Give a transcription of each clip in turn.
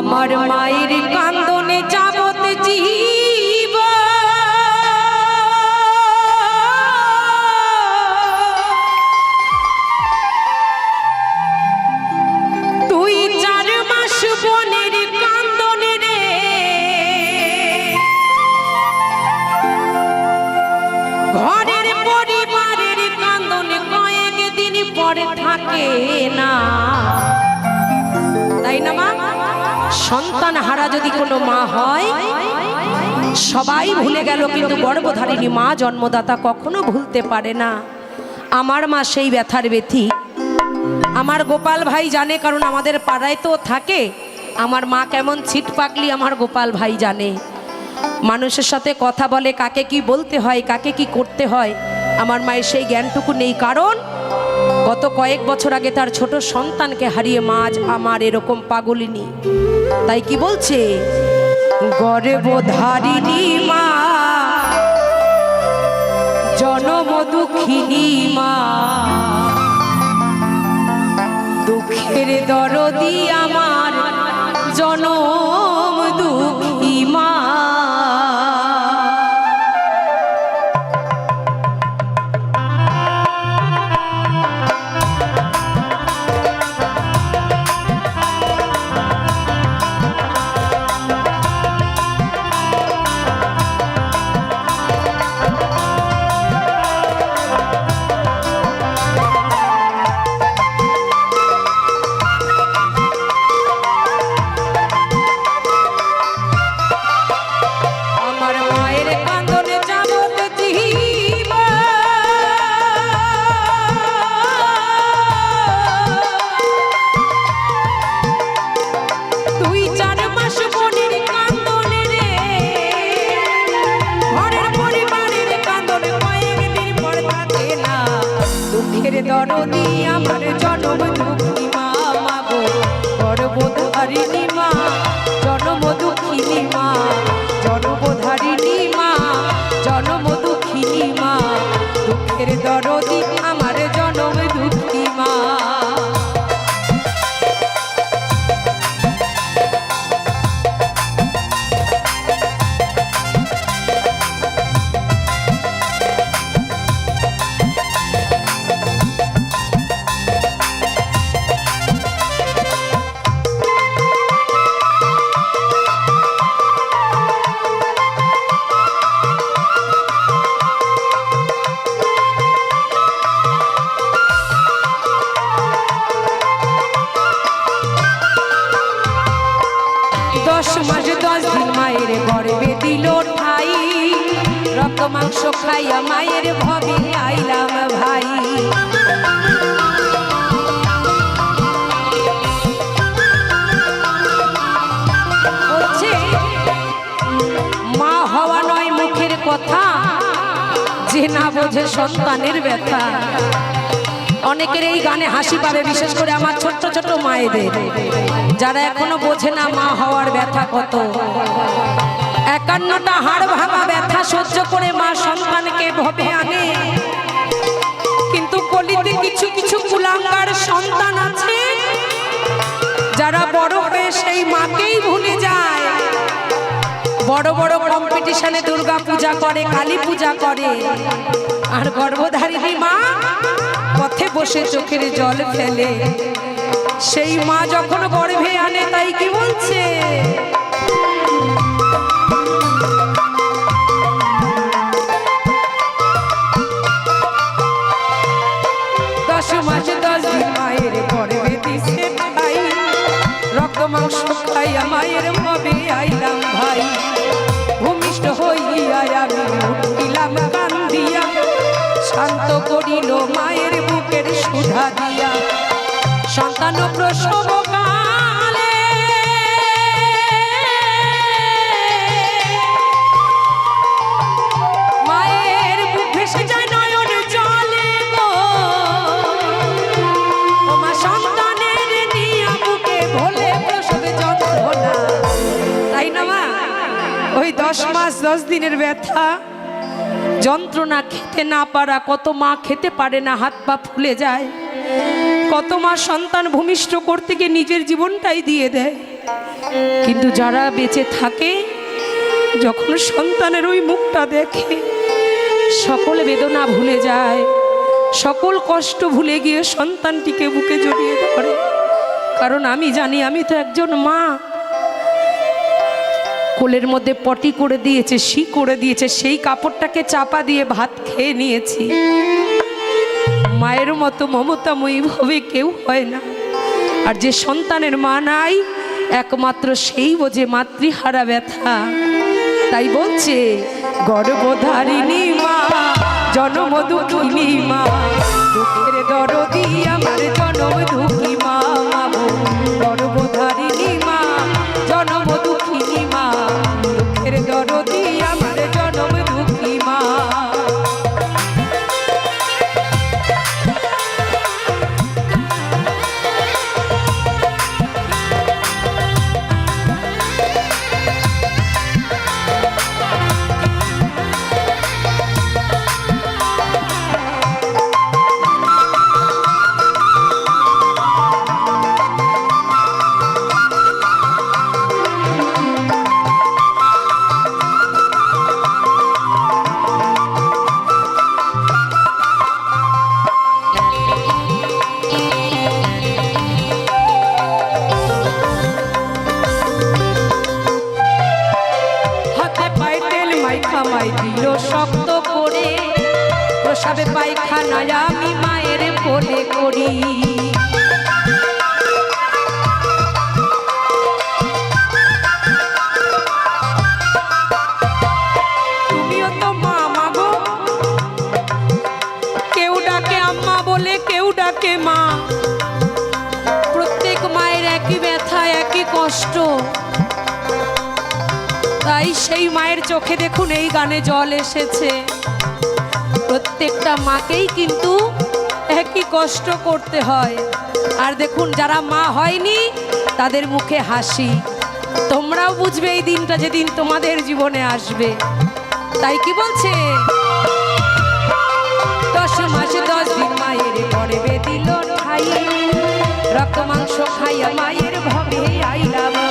আমার মায়ের কান্দনে যাবত জীব। তুই চার মাস বনের কান্দনে রে। ঘরের পরিবারের কান্দনে কয়েক দিন পরে থাকে না। তাই না মা? সন্তান হারা যদি কোনো মা হয়, সবাই ভুলে গেল কিন্তু গর্ভধারিণী মা জন্মদাতা কখনো ভুলতে পারে না। আমার মা সেই ব্যথার ব্যথি। আমার গোপাল ভাই জানে কারণ আমাদের পাড়ায় তো থাকে। আমার মা কেমন ছিট পাকলি আমার গোপাল ভাই জানে। মানুষের সাথে কথা বলে, কাকে কি বলতে হয়, কাকে কি করতে হয়, আমার মায়ের সেই জ্ঞানটুকু নেই। কারণ গত কয়েক বছর আগে তার ছোট সন্তানকে হারিয়ে মাছ আমার এরকম পাগলিনী। তাই কি বলছে? গর্বধারিণী মা, জনম দুঃখিনী মা, দুঃখের দরদি আমার দরদি আমার জনম দুঃখী মা মাগো গর্ভধারিণী রক্ত মাংস খাইয়া মায়ের ভবে আইলাম ভাই। মা হওয়া নয় মুখের কথা, যে বোঝে সন্তানের ব্যথা। অনেকের এই গানে হাসি পাবে, বিশেষ করে আমার ছোট্ট ছোট মায়েদের। যারা এখনও বোঝে না মা হওয়ার ব্যথা কত। একান্নটা হাড় ভাঙা ব্যথা সহ্য করে মা সন্তানকে ভবে আনে। কিন্তু কলিতে কিছু কিছু কুলাঙ্গার সন্তান আছে, যারা বড় হয়ে সেই মাকেই ভুলে যায়। বড় বড় কম্পিটিশনে দুর্গা পূজা করে, কালী পূজা করে। আর গর্ভধারিণী মা পথে বসে চোখের জল ফেলে। সেই মা যখন গর্ভে আনে, তাই কি বলছে? মাংস খাইয়া মায়ের মবে আইলাম ভাই। ভূমিষ্ঠ হইয়া আমি উঠিলাম কান্দিয়া, শান্ত করিল মায়ের বুকের সুধা দিয়া। সন্তান প্রসব দশ দিনের ব্যথা। যন্ত্রণা খেতে না পারা, কত মা খেতে পারে না, হাত পা ফুলে যায়। কত মা সন্তান ভূমিষ্ঠ করতে গিয়ে নিজের জীবনটাই দিয়ে দেয়। কিন্তু যারা বেঁচে থাকে, যখন সন্তানের ওই মুখটা দেখে, সকল বেদনা ভুলে যায়। সকল কষ্ট ভুলে গিয়ে সন্তানটিকে বুকে জড়িয়ে ধরে। কারণ আমি জানি, আমি তো একজন মা। কোলের মধ্যে পটি করে দিয়েছে, শি করে দিয়েছে, সেই কাপড়টাকে চাপা দিয়ে ভাত খেয়ে নিয়েছি। মায়ের মতো মমতাময়ী ভাবে কেউ হয় না। আর যে সন্তানের মা নাই, একমাত্র সেই বোঝে মাতৃহারা ব্যথা। তাই বলছে, গর্ভধারিণী মা জনম দুঃখিনী মা, দুঃখের দরদি সেই মায়ের চোখে দেখুন, এই গানে জল এসেছে। প্রত্যেকটা মাকেই কিন্তু একই কষ্ট করতে হয়। আর দেখুন, যারা মা হয়নি, তাদের মুখে হাসি। তোমরাও বুঝবে এই দিনটা যেদিন তোমাদের জীবনে আসবে। তাই কি বলছে? দশ মাসে দশ দিন মায়ের গর্বে দিল ঠাই রক্ত মাংস খাইয়া মায়ের ভবে আইলাম।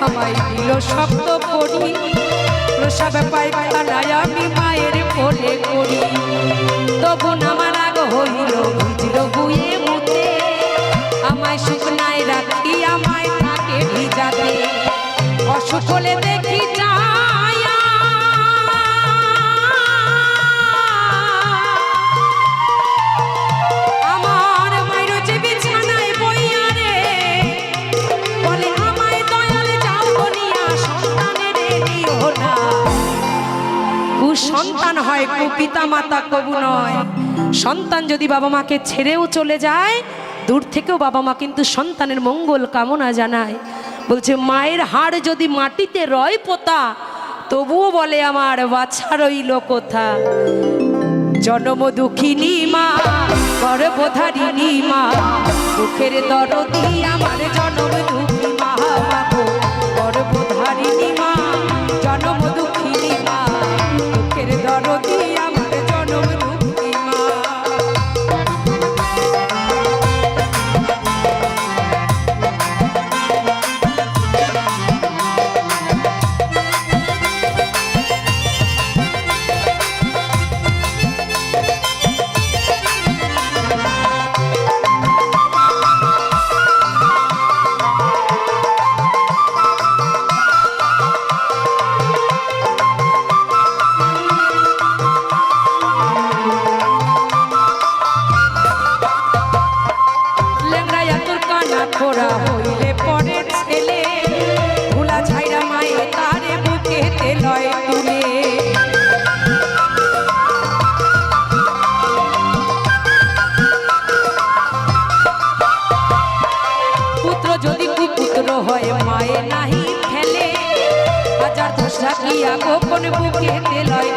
শব্দ দিল শক্ত পড়ি প্রসাব পায়খানায় আমি মায়ের কোলে করি। তবু আমার আগ হইল ভিজল বুয়ে মুতে। আমায় শুকনায় রাখি আমায় থাকে ভিজাতে। অসুখ হলে দেখি হয় কু পিতা মাতা কবু নয়। সন্তান যদি বাবা মাকে ছেড়েও চলে যায়, দূর থেকেও বাবা মা কিন্তু সন্তানের মঙ্গল কামনা জানায়। বলছে, মায়ের হাড় যদি মাটিতে রয় পোতা, তবুও বলে আমার বাছা রইল কোথা জনম দুঃখিনী মা, গর্ভধারিণী মা, দুঃখের দরদি আমার জনম দুঃখী দোষ রাখিয়া গোপন বুকে তেলয়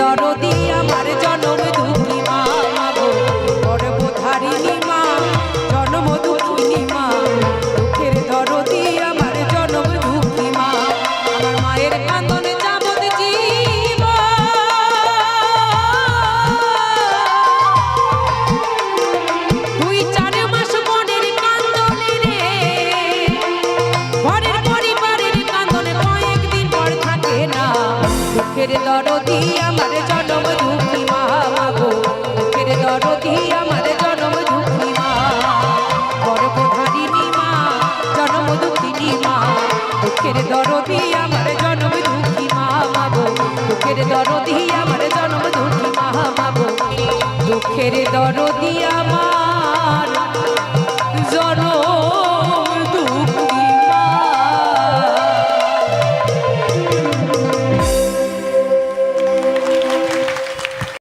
দরদি দরদি আমার জনম দুঃখী মা মাগো দুঃখের দরদি আমার জনম দুঃখী আমার